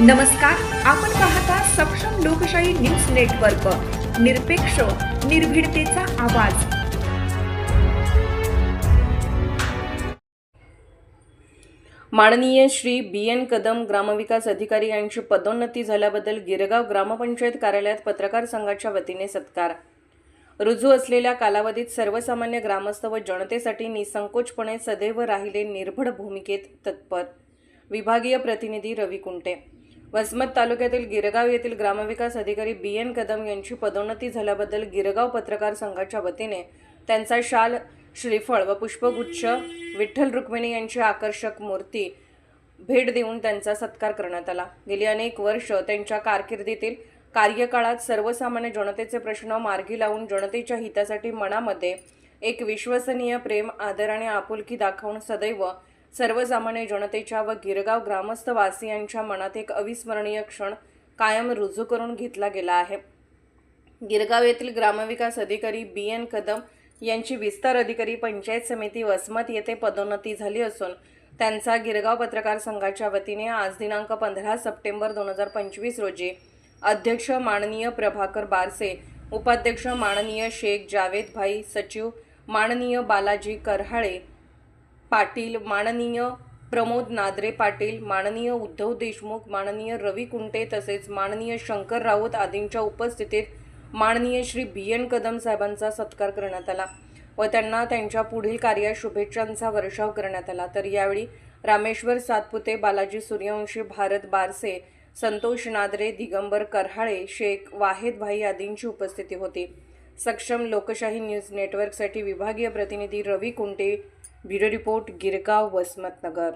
नमस्कार आपण पाहता सक्षम लोकशाही न्यूज नेटवर्क. निरपेक्ष निर्भीडतेचा आवाज. माननीय श्री बी एन कदम ग्रामविकास अधिकारी यांची पदोन्नती झाल्याबद्दल गिरगाव ग्रामपंचायत कार्यालयात पत्रकार संघाच्या वतीने सत्कार. रुजू असलेल्या कालावधीत सर्वसामान्य ग्रामस्थ व जनतेसाठी निसंकोचपणे सदैव राहिले निर्भड भूमिकेत तत्पर. विभागीय प्रतिनिधी रवी कुंटे. वसमत तालुक्यातील गिरगाव येथील ग्रामविकास अधिकारी बी एन कदम यांची पदोन्नती झाल्याबद्दल गिरगाव पत्रकार संघाच्या वतीने त्यांचा शाल श्रीफळ व पुष्पगुच्छ विठ्ठल रुक्मिणी यांची आकर्षक मूर्ती भेट देऊन त्यांचा सत्कार करण्यात आला. गेली अनेक वर्ष त्यांच्या कारकिर्दीतील कार्यकाळात सर्वसामान्य जनतेचे प्रश्न मार्गी लावून जनतेच्या हितासाठी मनामध्ये एक विश्वसनीय प्रेम आदर आणि आपुलकी दाखवून सदैव सर्वसामान्य जनतेच्या व गिरगाव ग्रामस्थ वासियांच्या मनात एक अविस्मरणीय क्षण कायम रुजू करून घेतला गेला आहे. गिरगाव येथील ग्रामविकास अधिकारी बी. एन. कदम यांची विस्तार अधिकारी पंचायत समिती वसमत येथे पदोन्नती झाली असून त्यांचा गिरगाव पत्रकार संघाच्या वतीने आज दिनांक पंधरा सप्टेंबर दोन हजार पंचवीस रोजी अध्यक्ष माननीय प्रभाकर बारसे उपाध्यक्ष माननीय शेख जावेद भाई सचिव माननीय बालाजी करहाळे पाटील माननीय प्रमोद नादरे पाटील माननीय उद्धव देशमुख माननीय रवी कुंटे तसेच माननीय शंकर राऊत आदींच्या उपस्थितीत माननीय श्री बी एन कदम साहेबांचा सत्कार करण्यात आला व त्यांना त्यांच्या पुढील कार्यात शुभेच्छांचा वर्षाव करण्यात आला. तर यावेळी रामेश्वर सातपुते बालाजी सूर्यवंशी भारत बारसे संतोष नादरे दिगंबर करहाळे शेख वाहेद भाई आदींची उपस्थिती होती. सक्षम लोकशाही न्यूज नेटवर्कसाठी विभागीय प्रतिनिधी रवी कुंटे ब्युरो रिपोर्ट गिरगाव वसमतनगर